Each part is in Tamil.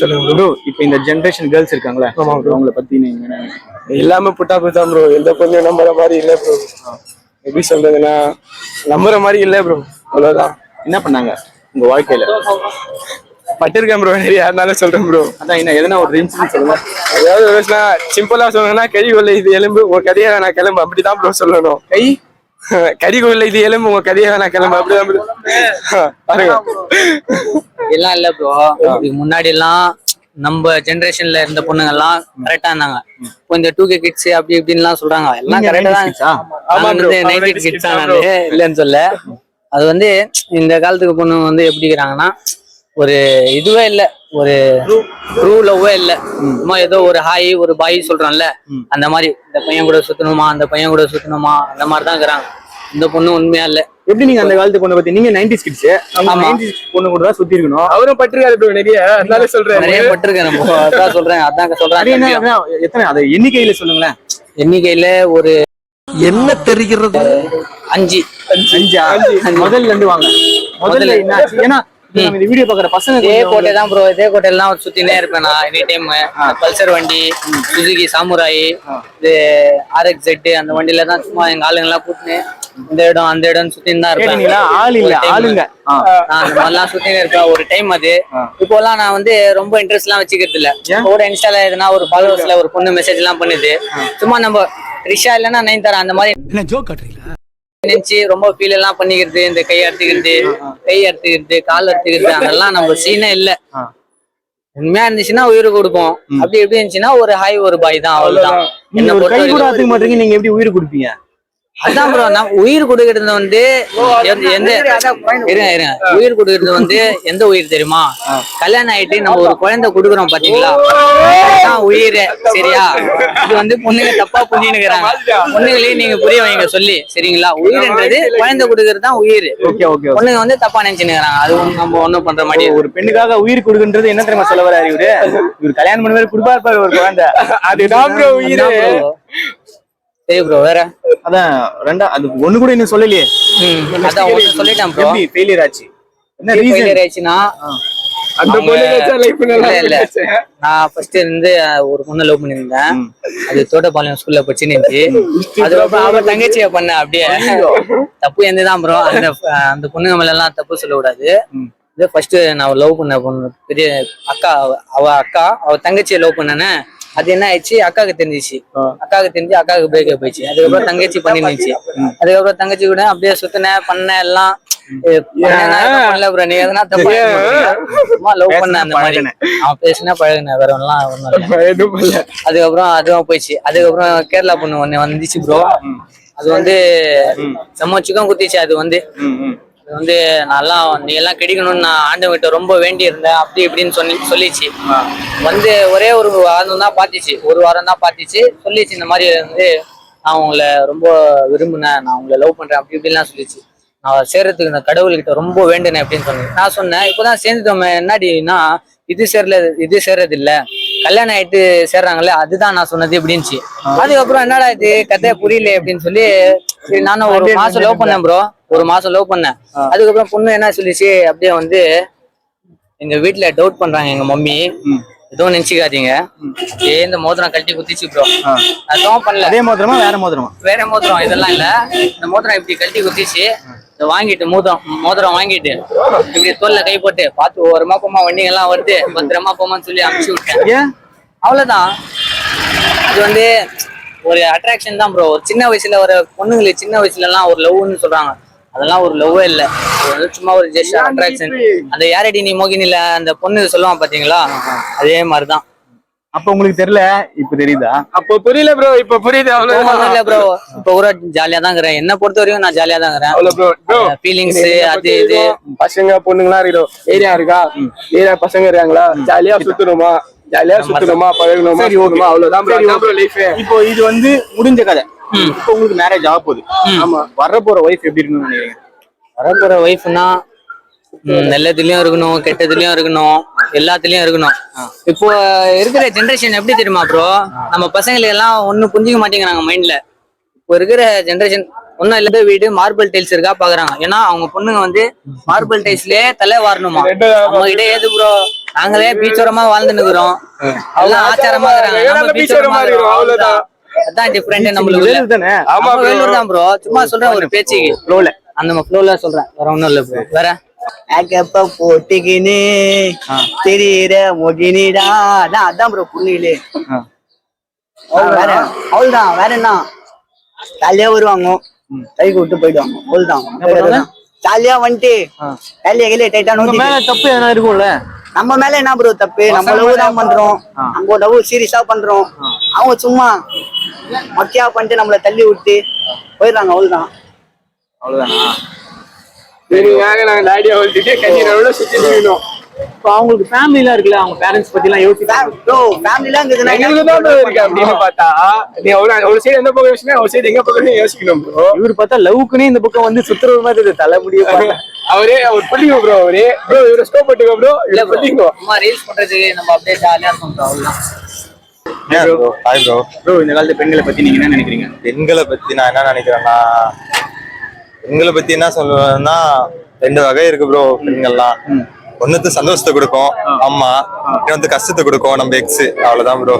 சொல்லுங்க ப்ரோ ப்ரோ இப்போ இந்த ஜென்ரேஷன் கேர்ள்ஸ் இருக்காங்களா ஆமா bro. அவங்கள பத்தி நீங்க? எல்லாமே புட்டா தான் ப்ரோ எந்த பொண்ணையும் நம்புற மாதிரி இல்ல ப்ரோ எப்படி சொல்றதுன்னா நம்புற மாதிரி இல்ல ப்ரோ அவ்வளவுதான். என்ன பண்ணாங்க உங்க வாழ்க்கையில? பட்டிருக்கேன் ப்ரோ நிறைய அதனால சொல்றேன் ப்ரோ அதான் என்ன எதனா ஒரு இன்சிடென்ட் சொல்லுங்க. அதாவது ஒரு விஷயம் சிம்பிளா சொல்லணும்னா கறி கொள்ள இது எலும்பு உங்க கதையை நான் கிளம்பு. அப்படிதான் ப்ரோ சொல்லணும். கை கறி கொள்ள இது எலும்பு உங்க கதையை நான் கிளம்பு. அப்படிதான் bro. பாருங்க. எல்லாம் இல்ல ப்ரோ முன்னாடி எல்லாம் நம்ம ஜெனரேஷன்ல இருந்த பொண்ணுங்க எல்லாம் கரெக்டா இருந்தாங்க. இப்போ இந்த டூ கே கிட்ஸ் அப்படி இப்படின்லாம் சொல்றாங்க. எல்லாம் கரெக்டா 90s kids ஆ? தான் நைன்டி 90s கிட்ஸ் இல்லைன்னு சொல்ல அது வந்து இந்த காலத்துக்கு பொண்ணு வந்து எப்படி இருக்கிறாங்கன்னா ஒரு இதுவே இல்ல. ஒரு ட்ரூ லவ்வே இல்ல. சும்மா ஏதோ ஒரு ஹாய் ஒரு பாய் சொல்றோம்ல. அந்த மாதிரி இந்த பையன் கூட சுத்தணுமா? அந்த பையன் கூட சுத்தணுமா? அந்த மாதிரி தான் இருக்கிறாங்க. இந்த பொண்ணு உண்மையா இல்ல. எப்படி நீங்க அந்த காலத்து பொண்ணை பத்தி நீங்க 90s கிட்ஸ் ஆமா. 90s பொண்ணு கூட தான் சுத்தி இருக்கணும். அவரும் பட்டிருக்காரு ப்ரோ நிறைய. அதனால சொல்றேன். நிறைய பட்டிருக்கேன் அதான் சொல்றேன். அதான் அது சொல்றேன் எத்தனை அதை எண்ணிக்கையில சொல்லுங்களேன். எண்ணிக்கையில ஒரு என்ன தெரிகிறது? அஞ்சு. அஞ்சா? முதல்ல இருந்து வாங்க. முதல்ல என்ன? ஏன்னா இந்த வீடியோ பாக்குற பசங்க இதே கோட்டை தான் ப்ரோ இதே கோட்டையெல்லாம் சுத்தினே இருப்பேன் நான் எனி டைம் பல்சர் வண்டி சுசுகி சாமுராய் இது ஆர்எக்ஸ் ஜெட் அந்த வண்டியில தான் சும்மா எங்க ஆளுங்க எல்லாம் கூட்டினு இந்த இடம் அந்த இடம் சுத்தின்னு தான் இருப்பேன். ஆள் இல்ல ஒரு. ஆளுங்க. அந்த மாதிரிலாம் சுத்தினே இருப்பேன் ஒரு டைம் அது. இப்போலாம் நான் வந்து ரொம்ப இன்ட்ரெஸ்ட் எல்லாம் வச்சுக்கிறது இல்ல. கூட இன்ஸ்டால எதுனா ஒரு ஃபாலோவர்ஸ்ல ஒரு பொண்ணு மெசேஜ் எல்லாம் பண்ணுது. சும்மா நம்ம ரிஷா இல்லைன்னா நைன் தரேன் அந்த மாதிரி ஜோக் காட்டுறீங்களா? நினைச்சு ரொம்ப ஃபீல் எல்லாம் பண்ணிக்கிறது இந்த கை அறுத்துக்கிறது கை அறுத்துக்கிறது கால் அறுத்துக்கிறது அதெல்லாம் நம்ம சீனே இல்ல. உண்மையா இருந்துச்சுன்னா உயிர் கொடுப்போம். அப்படி எப்படி இருந்துச்சுன்னா ஒரு ஹாய் ஒரு பாய் தான் அவ்வளவுதான். என்ன ஒரு கை கூட மாட்டீங்க நீங்க எப்படி உயிர் கொடுப்பீங்க? அதான் ப்ரோ நான் உயிர் கொடுக்கறது வந்து எந்த- இருங்க இருங்க. உயிர் கொடுக்கறது வந்து எந்த உயிர் தெரியுமா? கல்யாணம் ஆயிட்டு நம்ம ஒரு குழந்தை கொடுக்குறோம் பாத்தீங்களா? அதுதான் உயிர் சரியா? இது வந்து பொண்ணுங்க தப்பா புரிஞ்சுக்கிறாங்க பொண்ணுங்களையும் நீங்க புரிய வைங்க சொல்லி சரிங்களா? உயிர்ன்றது குழந்தை கொடுக்கறது தான் உயிர். ஓகே ஓகே பொண்ணுங்க வந்து தப்பா நினைச்சுக்கிறாங்க அது நம்ம ஒண்ணும் பண்ற மாதிரி ஒரு பெண்ணுக்காக உயிர் கொடுக்குன்றது என்ன தெரியுமா சொல்ல வராரு இவரு? இவர் கல்யாணம் பண்ண மாதிரி கொடுப்பாரு பாரு ஒரு குழந்தை. அதுதான் உயிர். சரி ப்ரோ வேற? அதான் ரெண்டா அது ஒண்ணு கூட இன்னும் சொல்லலையே. அதான் ஒண்ணு சொல்லிட்டேன் ப்ரோ எப்படி ஃபெயிலியர் ஆச்சு? என்ன ரீசன் ஃபெயிலியர் ஆயிடுச்சுன்னா அந்த பொண்ணு வச்சா லைஃப் நல்லா இல்ல. நான் ஃபர்ஸ்ட் இருந்து ஒரு பொண்ணை லவ் பண்ணியிருந்தேன். அது தோட்டப்பாளையம் ஸ்கூல்ல படிச்சு நின்று அதுக்கப்புறம் அவ தங்கச்சிய பண்ண அப்படியே தப்பு எந்ததான் ப்ரோ அந்த அந்த பொண்ணுங்க மேல எல்லாம் தப்பு சொல்லக்கூடாது. இது ஃபர்ஸ்ட் நான் லவ் பண்ண பொண்ணு பெரிய அக்கா அவ- அவ அக்கா அவ தங்கச்சியை லவ் பண்ணனே அது என்ன ஆயிடுச்சு? அக்காவுக்கு தெரிஞ்சிச்சு. அக்காவுக்கு தெரிஞ்சு அக்காவுக்கு பிரேக்கப் போயிடுச்சு அதுக்கப்புறம் தங்கச்சி பண்ணிருந்துச்சு அதுக்கப்புறம் தங்கச்சி கூட அப்படியே சுத்தினேன் பண்ண எல்லாம் பண்ண. அதுக்கப்புறம் அதுவும் போயிடுச்சு. அதுக்கப்புறம் கேரளா பொண்ணு ஒண்ணு வந்துச்சு ப்ரோ அது வந்து செம்ம சிக்கம் குத்திச்சு. அது வந்து அது வந்து நல்லா நீ எல்லாம் கிடைக்கணும்னு நான் ஆண்டவங்கிட்ட ரொம்ப வேண்டி இருந்தேன் அப்படி இப்படின்னு சொல்லி சொல்லிச்சு. வந்து ஒரே ஒரு வாரம் தான் பார்த்துச்சு. ஒரு வாரம் தான் பார்த்துச்சு. சொல்லிச்சு இந்த மாதிரி வந்து நான் உங்களை ரொம்ப விரும்பினேன் நான் உங்களை லவ் பண்றேன் அப்படி இப்படிலாம் சொல்லிச்சு. நான் சேர்றதுக்கு இந்த கடவுள்கிட்ட ரொம்ப வேண்டுனேன் அப்படின்னு சொன்னேன். நான் சொன்னேன் இப்போதான் சேர்ந்துட்டோமே என்னடினா இது சேரல இது சேர்றது இல்ல கல்யாணம் ஆயிட்டு சேர்றாங்கல்ல அதுதான் நான் சொன்னது இப்படின்ச்சு அதுக்கப்புறம் என்னடா இது? கதையை புரியல அப்படின்னு சொல்லி சரி நானும் ஒரு மாசம் லவ் பண்ணேன் ப்ரோ ஒரு மாசம் லவ் பண்ணேன். அதுக்கப்புறம் பொண்ணு என்ன சொல்லிச்சு அப்படியே வந்து எங்க வீட்டுல டவுட் பண்றாங்க எங்க மம்மி. எதுவும் நினைச்சுக்காதீங்க. அப்படியே இந்த மோதிரம் கழட்டி குத்திச்சு ப்ரோ அதுவும் பண்ணல. அதே மோதிரமா வேற மோதிரமா? வேற மோதிரம் இதெல்லாம் இல்ல. இந்த மோதிரம் இப்படி கழட்டி குத்திச்சு இதை வாங்கிட்டு மோதிரம் மோதிரம் வாங்கிட்டு இப்படி தோல்ல கை போட்டு பார்த்து ஓரமா போமா வண்டிங்க எல்லாம் வருது. பத்திரமா போமான்னு சொல்லி அனுப்பிச்சு விட்டேன். அவ்வளவுதான். அது வந்து ஒரு அட்ராக்ஷன் தான் ப்ரோ ஒரு சின்ன வயசுல ஒரு பொண்ணுங்களுக்கு சின்ன வயசுல எல்லாம் ஒரு லவ்னு சொல்றாங்க. அதெல்லாம் ஒரு லவ்வே இல்ல. சும்மா ஒரு ஜஸ்ட் அட்ராக்ஷன் அந்த யாரடி நீ மோகினில அந்த பொண்ணு சொல்லுவான் பாத்தீங்களா? அதே மாதிரிதான். அப்ப உங்களுக்கு தெரியல? இப்ப தெரியுதா? அப்போ புரியல ப்ரோ இப்ப புரியுது அவ்வளவு இல்ல ப்ரோ இப்ப கூட ஜாலியா தான் இருக்கிறேன். என்ன பொறுத்த வரைக்கும் நான் ஜாலியா தான் இருக்கிறேன். அவ்வளவு ப்ரோ ப்ரோ ஃபீலிங்ஸ் அது இது. பசங்க பொண்ணுங்களா இருக்கணும் ஏரியா இருக்கா? ஏரியா பசங்க இருக்காங்களா? ஜாலியா சுத்தணுமா? ஜாலியா சுத்தணுமா? பழகணுமா? அவ்வளவுதான். இப்போ இது வந்து முடிஞ்ச கதை. இப்போ உங்களுக்கு மேரேஜ் ஆக போகுது. ஆமா வர போற ஒய்ஃப் எப்படி இருக்கணும்னு நினைக்கிறீங்க? வரப்போற ஒய்ஃப்னா நல்லதுலயும் இருக்கணும் கெட்டதுலயும் இருக்கணும் எல்லாத்துலயும் இருக்கணும். இப்போ இருக்கிற ஜெனரேஷன் எப்படி தெரியுமா ப்ரோ நம்ம பசங்களுக்கு எல்லாம் ஒண்ணு புரிஞ்சுக்க மாட்டேங்கிறாங்க மைண்ட்ல இப்போ இருக்கிற ஜெனரேஷன் ஒன்னும் இல்லாத வீடு மார்பிள் டைல்ஸ் இருக்கா பாக்குறாங்க. ஏன்னா அவங்க பொண்ணுங்க வந்து மார்பிள் டைல்ஸ்லயே தலை வாரணுமா? நம்ம கிட்ட ஏது ப்ரோ நாங்களே பீச்சோரமா வாழ்ந்துன்னு இருக்கிறோம் எல்லாம் ஆச்சாரமா இருக்கிறாங்க. அதான் டிஃபரெண்ட் நம்மளுக்கு தானே ஆமா. வேலூர் தான் ப்ரோ சும்மா சொல்றேன் ஒரு பேச்சுக்கு ஃப்ளோல அந்த ஃப்ளோல சொல்றேன். வேற ஒண்ணும் இல்ல ப்ரோ வேற? மேக்கப்ப போட்டுக்கினே தெரியுற மொகினிடா அதான் அதான் ப்ரோ புண்ணியிலே வேற அவ்வளவுதான் வேற என்ன? ஜாலியா வருவாங்க. கை விட்டு போயிடுவாங்க. அவ்வளவுதான் ஜாலியா வந்துட்டு வேலையை கையில டைட்டா நோக்கி மேல தப்பு எதனா இருக்கும்ல? நம்ம மேல என்ன ப்ரோ தப்பு? நம்ம லவ் தான் பண்றோம். நம்ம லவ் சீரியஸா பண்றோம். அவங்க சும்மா மொக்கையா பண்ணிட்டு நம்மள தள்ளி விட்டு போயிடுறாங்க அவ்வளவுதான். அவ்வளவுதானா? சரிங்க நாங்க டாடியா வளர்த்துட்டு கண்ணீரோட சுத்தி நிக்கணும் இப்போ அவங்களுக்கு ஃபேமிலி எல்லாம் இருக்குல்ல அவங்க பேரண்ட்ஸ் பத்தி எல்லாம் யோசிப்பாங்க ப்ரோ ஃபேமிலிலாம் எங்களுக்கு தான் bro இருக்கு அப்படின்னு பார்த்தா நீ ஒரு ஒரு சைடு எந்த பக்கம் யோசிக்கணும் ஒரு சைடு எங்க பக்கம் யோசிக்கணும் ப்ரோ இவர் பார்த்தா லவ்க்குனே இந்த பக்கம் வந்து சுத்துறது மாதிரி இருக்குது தலைமுடிய பார்த்தா. அவரே அவர் ப்ரோ அவரே. ப்ரோ இவரை ஸ்டோப் பண்ணுங்க ப்ரோ இல்ல சும்மா ரீல்ஸ் பண்றதுக்கு நம்ம அப்படியே ஜாலியா இருக்கோம் ப்ரோ அவ்வளவுதான். ஹாய் ப்ரோ ப்ரோ இந்த காலத்து பெண்களை பத்தி நீங்க என்ன நினைக்கிறீங்க? பெண்களை பத்தி நான் என்ன நினைக்கிறேன்னா பெண்களை பத்தி என்ன சொல்லுவேன்னா ரெண்டு வகை இருக்கு ப்ரோ பெண்கள்லாம். ஒண்ணுத்து சந்தோஷத்தை கொடுக்கும் அம்மா. இன்னொன்று கஷ்டத்தை கொடுக்கும் நம்ம எக்ஸ் அவ்வளவுதான் ப்ரோ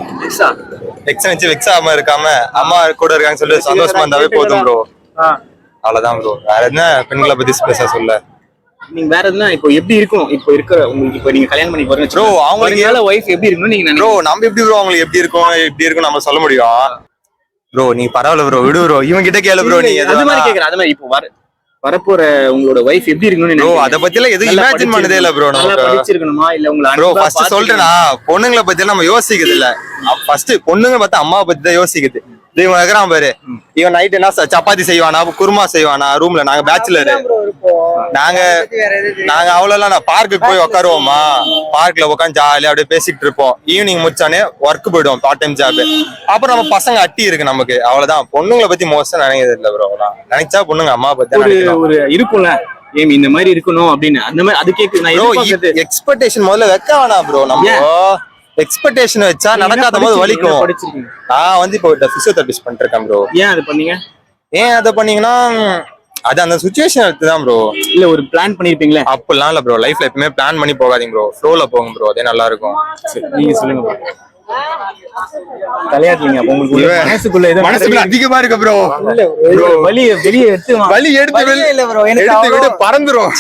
எக்ஸ் வச்சு வெக்ஸ் ஆகாம இருக்காம அம்மா கூட இருக்காங்கன்னு சொல்லி சந்தோஷமா இருந்தாவே போதும் ப்ரோ அவ்வளவுதான் ப்ரோ வேற என்ன பெண்களை பத்தி பேச சொல்ல? நீங்க வேற எதுனா இப்போ எப்படி இருக்கும்? இப்போ இருக்கிற உங்களுக்கு இப்போ நீங்க கல்யாணம் பண்ணி போறீங்க Bro, அவங்களுக்கு ஒய்ஃப் எப்படி இருக்கணும் நீங்க ப்ரோ நம்ம எப்படி ப்ரோ அவங்களுக்கு எப்படி இருக்கும் எப்படி இருக்கும் நம்ம சொல்ல முடியும்? ப்ரோ நீ பரவாயில்ல ப்ரோ விடு ப்ரோ இவன் கிட்ட கேளு ப்ரோ நீ அது மாதிரி வேணா. கேக்குறேன் அது மாதிரி இப்போ வர வரப்போற உங்களோட ஒய்ஃப் எப்படி இருக்கணும்னு ப்ரோ? அத பத்தி எல்லாம் எதுவும் இமேஜின் பண்ணதே இல்ல ப்ரோ நல்லா நமக்கு. படிச்சிருக்கணுமா? இல்ல உங்களை ப்ரோ ஃபர்ஸ்ட்? சொல்றேனா பொண்ணுங்களை பத்தி நம்ம யோசிக்கிறது இல்ல. ஃபர்ஸ்ட் பொண்ணுங்க பார்த்தா அம்மாவை பத்தி தான் யோசிக்குது இவன் இருக்கிறான் பாரு. இவன் நைட் என்ன சப்பாத்தி செய்வானா குருமா செய்வானா ரூம்ல நாங்க பேச்சுலர் நாங்க நாங்க அவ்வளவு நான் பார்க்குக்கு போய் உட்காருவோமா பார்க்ல உட்காந்து ஜாலியா அப்படியே பேசிட்டு இருப்போம். ஈவினிங் முடிச்சானே ஒர்க் போயிடுவோம் பார்ட் டைம் ஜாப் அப்புறம் நம்ம பசங்க அட்டி இருக்கு நமக்கு. அவ்வளவுதான். பொண்ணுங்களை பத்தி மோஸ்டா நினைக்கிறது இல்ல ப்ரோ நினைச்சா பொண்ணுங்க அம்மா பத்தி ஒரு இருக்கும்ல? ஏம் இந்த மாதிரி இருக்கணும் அப்படின்னு. அந்த மாதிரி அது கேக்கு நான் எக்ஸ்பெக்டேஷன் முதல்ல வைக்க வேணாம் ப்ரோ நம்ம எக்ஸ்பெக்டேஷன் வச்சா நடக்காத போது வலிக்கும். நான் வந்து இப்போ பிசியோதெரபிஸ்ட் பண்ணிட்டு இருக்கேன் ப்ரோ ஏன் அது பண்ணீங்க? ஏன் அதை பண்ணீங்கன்னா அது அந்த சுச்சுவேஷன் எடுத்து தான் ப்ரோ இல்ல ஒரு பிளான் பண்ணிருப்பீங்களே? அப்படிலாம் இல்ல ப்ரோ லைஃப்ல எப்பவுமே பிளான் பண்ணி போகாதீங்க ப்ரோ ஃப்ளோல போங்க ப்ரோ அதே நல்லா இருக்கும் நீங்க சொல்லுங்க bro. தலையாட்டீங்க உங்களுக்கு மனசுக்குள்ள ஏதோ மனசுக்குள்ள அதிகமா இருக்கு ப்ரோ bro, வலிய வெளியே எடுத்து. வலி எடுத்து இல்ல ப்ரோ எனக்கு எடுத்து விட்டு பறந்துரும்.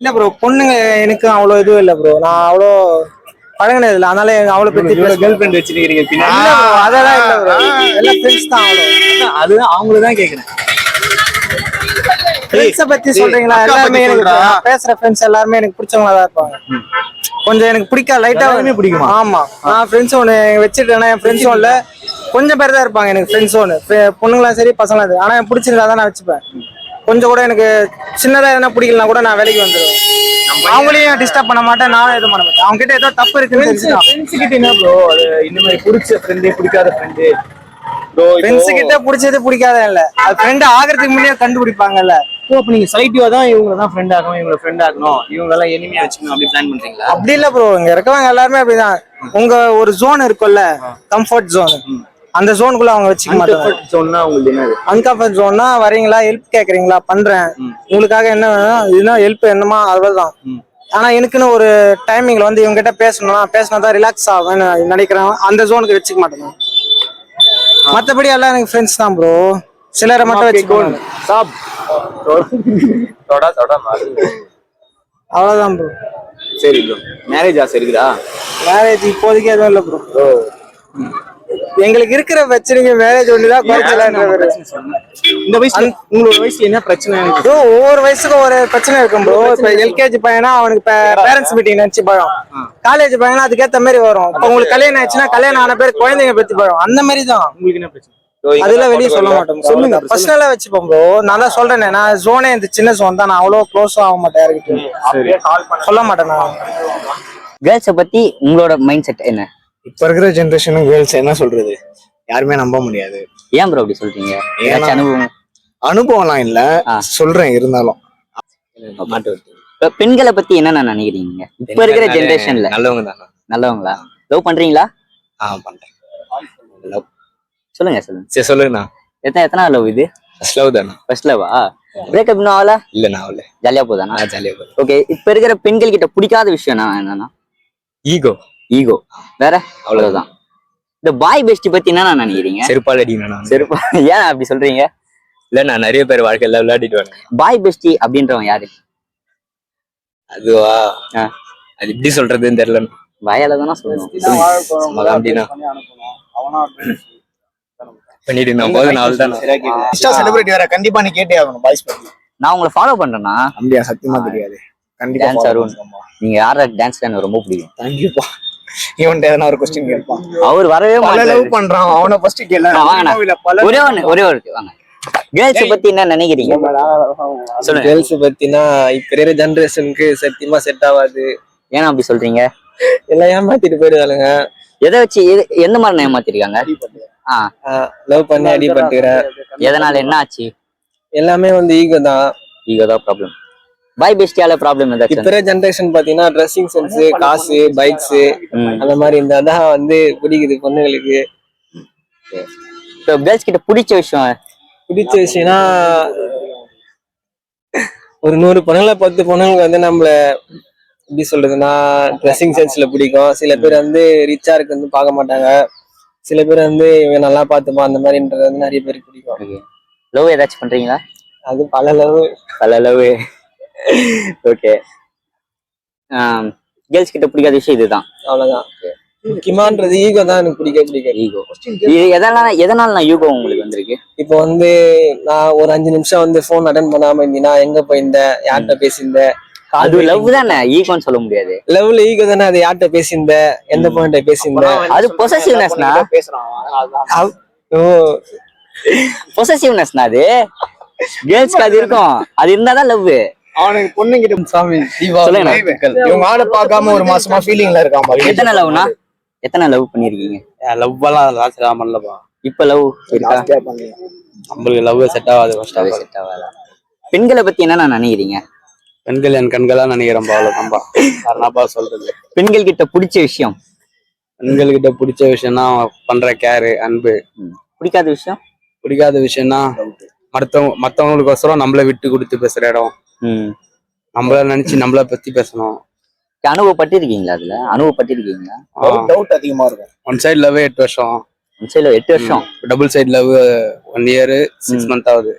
இல்ல ப்ரோ பொண்ணுங்க எனக்கு அவ்வளோ இதுவும் இல்ல ப்ரோ நான் அவ்வளோ பழகினது இல்லை. அதனால எனக்கு அவ்வளோ பத்தி கேர்ள் ஃப்ரெண்ட் வச்சிருக்கீங்க அதெல்லாம் இல்ல ப்ரோ எல்லாம் ஃப்ரெண்ட்ஸ் தான் அவ்வளோ அதுதான் அவங்கள தான் கேக்குறேன். ஃப்ரெண்ட்ஸை பத்தி சொல்றீங்களா? எல்லாருமே எனக்கு பேசுற ஃப்ரெண்ட்ஸ் எல்லாருமே எனக்கு பிடிச்சவங்களா தான் இருப்பாங்க. கொஞ்சம் எனக்கு பிடிக்கா லைட்டா எல்லாருமே பிடிக்குமா? ஆமா. நான் ஃப்ரெண்ட்ஸ் ஒன்று வச்சுட்டேன்னா என் ஃப்ரெண்ட்ஸ் ஒன்ல கொஞ்சம் பேர் தான் இருப்பாங்க எனக்கு ஃப்ரெண்ட்ஸ் ஒன்று பொண்ணுங்களாம் சரி பசங்களாம் சரி. ஆனா எனக்கு பிடிச்சிருந்தா தான் நான் வச்சுப்பேன். கொஞ்சம் கூட எனக்கு சின்னதா எதனா பிடிக்கலனா கூட நான் வேலைக்கு வந்துடுவேன் அவங்களையும் டிஸ்டர்ப் பண்ண மாட்டேன் நானும் எதுவும் பண்ண மாட்டேன். அவங்க கிட்ட ஏதோ தப்பு இருக்குன்னு ஃப்ரெண்ட்ஸ் கிட்ட என்ன ப்ரோ இந்த மாதிரி பிடிச்ச ஃப்ரெண்டு பிடிக்காத ஃப்ரெண்டு ப்ரோ ஃப்ரெண்ட்ஸ் கிட்ட பிடிச்சது பிடிக்காத இல்ல. அது ஃப்ரெண்ட் ஆகிறதுக்கு முன்னே கண்டுபிடிப்பாங்கல்ல. ஓ அப்ப நீங்க செலக்டிவா தான் இவங்க தான் ஃப்ரெண்ட் ஆகணும் இவங்க ஃப்ரெண்ட் ஆகணும் இவங்க எல்லாம் எனிமையா வச்சுக்கணும் அப்படி பிளான் பண்றீங்களா? அப்படி இல்ல ப்ரோ இங்க இருக்கவங்க எல்லாருமே அப்படிதான். உங்க ஒரு ஜோன் இருக்கும்ல கம்ஃபர்ட் ஜோன் அந்த ஜோனுக்குள்ள அவங்க வச்சுக்க மாட்டாங்க. உங்களுக்கு என்னது அன்கம்ஃபர்ட் ஜோன்னா வரீங்களா ஹெல்ப் கேக்குறீங்களா பண்றேன். உங்களுக்காக என்ன வேணும் இதுனா ஹெல்ப் என்னமா அவ்வளவுதான். ஆனா எனக்குன்னு ஒரு டைமிங்ல வந்து இவங்க கிட்ட பேசணும்னா பேசினா தான் ரிலாக்ஸ் ஆகும்னு நினைக்கிறேன். அந்த ஜோனுக்கு வச்சுக்க மாட்டேங்க. மத்தபடி எல்லாம் எனக்கு ஃப்ரெண்ட்ஸ் தான் ப்ரோ சிலரை மட்டும் வச்சுக்கோங்க. சாப் தொட தொட. அவ்வளவுதான் ப்ரோ சரி ப்ரோ மேரேஜ் ஆசை இருக்குதா? மேரேஜ் இப்போதைக்கு எதுவும் இல்ல ப்ரோ எங்களுக்கு இருக்கிற பிரச்சனைக்கு மேரேஜ் ஒண்ணுதான் குறைச்சலான்ற இந்த வயசுல உங்களோட வயசுல என்ன பிரச்சனை எனக்கு? ப்ரோ ஒவ்வொரு வயசுக்கும் ஒரு பிரச்சனை இருக்கும் ப்ரோ. இப்ப எல்கேஜி பையனா அவனுக்கு பேரண்ட்ஸ் மீட்டிங் நினைச்சு பயம் காலேஜ் பையனா அதுக்கேத்த மாதிரி வரும். இப்ப உங்களுக்கு கல்யாணம் ஆச்சுன்னா கல்யாணம் ஆன பேர் குழந்தைங்க பத்தி பயம் அந்த மாதிரி தான் உங்களுக்கு என்ன பிரச்சனை? அதெல்லாம் வெளியே சொல்ல. மாட்டோம் சொல்லுங்க பர்சனலா வச்சுப்போம் ப்ரோ. நான் தான் சொல்றேனே நான் ஜோனே இந்த சின்ன ஜோன் தான். நான் அவ்வளவு க்ளோஸும் ஆக மாட்டேன் சொல்ல மாட்டேன் நான். கேர்ள்ஸை பத்தி உங்களோட மைண்ட் செட் என்ன? இப்ப இருக்கிற ஜென்ரேஷனும் கேர்ள்ஸ் என்ன சொல்றது? யாருமே நம்ப முடியாது. ஏன் ப்ரோ அப்படி சொல்றீங்க? ஏதாச்சும் அனுபவம்? அனுபவம்லாம் இல்ல. சொல்றேன் இருந்தாலும். இப்ப பெண்களை பத்தி என்ன நினைக்கிறீங்க? இப்ப இருக்கிற ஜெனரேஷன்ல நல்லவங்க தானே. நல்லவங்களா? லவ் பண்றீங்களா? ஆ பண்றேன். சொல்லுங்க சொல்லுங்க. சரி சொல்லுங்கண்ணா. எத்தனை எத்தனை லவ் இது? ஃபர்ஸ்ட் லவ் தானே. ஃபர்ஸ்ட் லவ்வா பிரேக்கப் இன்னும் ஆகல? இல்ல நான் இல்ல ஜாலியா போதானா ஜாலியா போகுது. ஓகே இப்ப இருக்கிற பெண்கள் கிட்ட பிடிக்காத விஷயம் என்னன்னா ஈகோ ஈகோ வேற? அவ்வளவுதான். இந்த பாய் பெஸ்டி பத்தி என்ன நினைக்கிறீங்க? செருப்பால் அடிக்கணும் நான். செருப்பா ஏன் அப்படி சொல்றீங்க? இல்ல நான் நிறைய பேர் வாழ்க்கையில விளையாடிட்டு வரேன் பாய் பெஸ்டி அப்படின்றவன் யாரு? அதுவா? ஆ. அது எப்படி சொல்றதுன்னு தெரியல வாயால தானே சொல்லணும். அப்படின்னா. பண்ணிட்டு நான் போது நான் தான் இன்ஸ்டா செலிபிரிட்டி வேற கண்டிப்பா நீ கேட்டே ஆகணும் பாய்ஸ் பத்தி. நான் உங்களை ஃபாலோ பண்றேன்னா அப்படியா சத்தியமா தெரியாது. கண்டிப்பா டான்ஸ் அருண். நீங்க யார டான்ஸ் எனக்கு ரொம்ப பிடிக்கும். தேங்க்யூப்பா இவன்ட்ட எதனா ஒரு கொஸ்டின் கேட்பான். அவர் வரவே பல லவ் பண்றான். அவனை ஃபர்ஸ்ட் ஒரே ஒரே ஒரு வாங்க. கேர்ள்ஸ் பத்தி என்ன நினைக்கிறீங்க? கேர்ள்ஸ் பத்தினா இப்ப இருக்கிற ஜெனரேஷனுக்கு சத்தியமா செட் ஆகாது ஏன் அப்படி சொல்றீங்க? எல்லாம் ஏமாத்திட்டு போயிடுவாளுங்க. எதை வச்சு எந்த மாதிரி ஏமாத்திருக்காங்க? லவ் பண்ணி அடிபட்டுக்கிறேன் எதனால என்ன ஆச்சு எல்லாமே வந்து ஈகோ தான். ஈகோ தான் ப்ராப்ளம் பாய் பெஸ்டியால ப்ராப்ளம் இப்ப ஏதாச்சும் இருக்கிற ஜெனரேஷன் பாத்தீங்கன்னா ட்ரெஸ்ஸிங் சென்ஸ் காசு பைக்ஸ். அந்த மாதிரி இருந்தா தான் வந்து பிடிக்குது பொண்ணுங்களுக்கு இப்போ கேர்ள்ஸ் கிட்ட பிடிச்ச விஷயம்? பிடிச்ச விஷயம்னா ஒரு நூறு பொண்ணுங்களை பத்து பொண்ணுங்களுக்கு வந்து நம்மள எப்படி சொல்றதுன்னா ட்ரெஸ்ஸிங் சென்ஸ்ல பிடிக்கும். சில பேர் வந்து ரிச்சா இருக்கு வந்து பார்க்க மாட்டாங்க. சில பேர் வந்து இவன் நல்லா பார்த்துப்பான் அந்த மாதிரின்றது வந்து நிறைய பேருக்கு பிடிக்கும். லவ் ஏதாச்சும் பண்றீங்களா? அது பல லவ் பல லவ் ஓகே கேர்ள்ஸ் கிட்ட பிடிக்காத விஷயம் இதுதான். அவ்வளவுதான். முக்கியமான்றது ஈகோ தான் எனக்கு பிடிக்க பிடிக்காது. ஈகோ இது எதனால எதனால நான் யூகோ உங்களுக்கு வந்திருக்கு? இப்போ வந்து நான் ஒரு அஞ்சு நிமிஷம் வந்து ஃபோன் அட்டன் பண்ணாம இருந்தீங்கன்னா எங்க போயிருந்த? யார்கிட்ட பேசியிருந்த? அது லவ் தானே? ஈகோன்னு சொல்ல முடியாது. லவ்ல ஈகோ தானே? அது யார்கிட்ட பேசியிருந்த? எந்த பாயிண்ட பேசியிருந்த? அது பொசசிவ்னஸ்னா பேசுறான் ஓ. பொசசிவ்னஸ்னா அது? கேர்ள்ஸ்க்கு அது இருக்கும். அது இருந்தாதான் லவ் அவனுக்கு பொண்ணுங்கிட்ட சாமி இவங்க ஆளை பார்க்காம ஒரு மாசமா ஃபீலிங்ல இருக்கான் பாரு. எத்தனை லவ்னா எத்தனை லவ் பண்ணிருக்கீங்க? லவ் எல்லாம் லாஸ்ட் பண்ணலப்பா இப்ப லவ் இருக்கா? நம்மளுக்கு லவ் செட் ஆகாது ஃபர்ஸ்ட் செட் ஆகாதா? பெண்களை பத்தி என்ன நினைக்கிறீங்க? பெண்கள் என் கண்களா நினைக்கிறேன்பா அவ்வளவுதான்பா யாருனாப்பா சொல்றது? பெண்கள் கிட்ட பிடிச்ச விஷயம்? பெண்கள் கிட்ட பிடிச்ச விஷயம்னா பண்ற கேரு அன்பு. பிடிக்காத விஷயம்? பிடிக்காத விஷயம்னா மத்தவங்க மத்தவங்களுக்கோசரம் நம்மள விட்டு கொடுத்து பேசுற இடம். ம். நம்மள நினைச்சு நம்மள பத்தி பேசணும். அனுபவப்பட்டிருக்கீங்களா அதுல? அனுபவப்பட்டிருக்கீங்களா டவுட் அதிகமா இருக்கும். ஒன் சைடு லவ் எட்டு வருஷம். சரி எட்டு வருஷம். Double side love one year six. Month ஆகுது.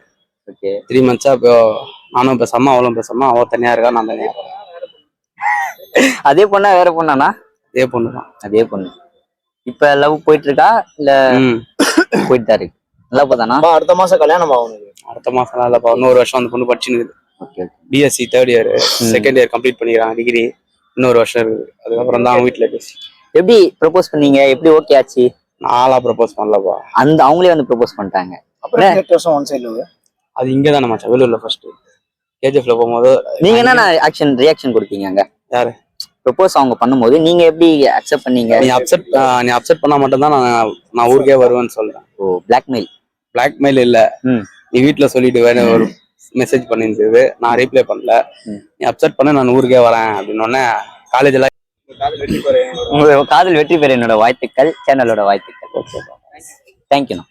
ஓகே. த்ரீ மந்த்ஸா இப்போ நானும் பேசாம அவளும் பேசாம அவ தனியா இருக்கா நான் தனியா இருக்கேன் அதே பொண்ணா வேற பொண்ணானா அதே பொண்ணு தான். அதே பொண்ணு. இப்ப லவ் போயிட்டு இருக்கா இல்ல. போயிட்டு தான் இருக்கு. நல்லா அப்பா, அடுத்த மாசம் கல்யாணம் ஆகணும். அடுத்த மாசம் இல்லப்பா இன்னொரு வருஷம் அந்த பொண்ணு படிச்சுன்னு BSc third year second year complete பண்ணிக்கிறாங்க டிகிரி இன்னொரு வருஷம் இருக்குது அதுக்கப்புறம் தான் அவங்க வீட்டுல பேசி. எப்படி ப்ரப்போஸ் பண்ணீங்க? எப்படி ஓகே ஆச்சு? நாளா ப்ரப்போஸ் பண்ணலப்பா. அந்த அவங்களே வந்து ப்ரப்போஸ் பண்ணிட்டாங்க. அப்புறம் ஒன் சைடு அது இங்கே தானே மச்சான் வேலூர்ல ஃபர்ஸ்ட் கேஜிஎஃப்ல போகும்போது நீங்க என்ன ஆக்ஷன் ரியாக்ஷன் கொடுத்தீங்க அங்க? யாரு? ப்ரப்போஸ் அவங்க பண்ணும்போது நீங்க எப்படி அக்செப்ட் பண்ணீங்க? நீ அப்செட் நீ அப்செட் பண்ணா மட்டும் தான் நான் நான் ஊருக்கே வருவேன்னு சொல்றேன். ஓ பிளாக்மெயில் பிளாக்மெயில் இல்ல. ம். நீ வீட்ல சொல்லிட்டு வேணும் ஒரு மெசேஜ் பண்ணியிருந்தது. நான் ரீப்ளை பண்ணல. நீ அப்செட் பண்ண நான் ஊருக்கே வரேன் அப்படின்னு உடனே காலேஜ்ல உங்களோட காதல் வெற்றி பெற என்னோட வாழ்த்துக்கள் சேனலோட வாழ்த்துக்கள். தேங்க்யூண்ணா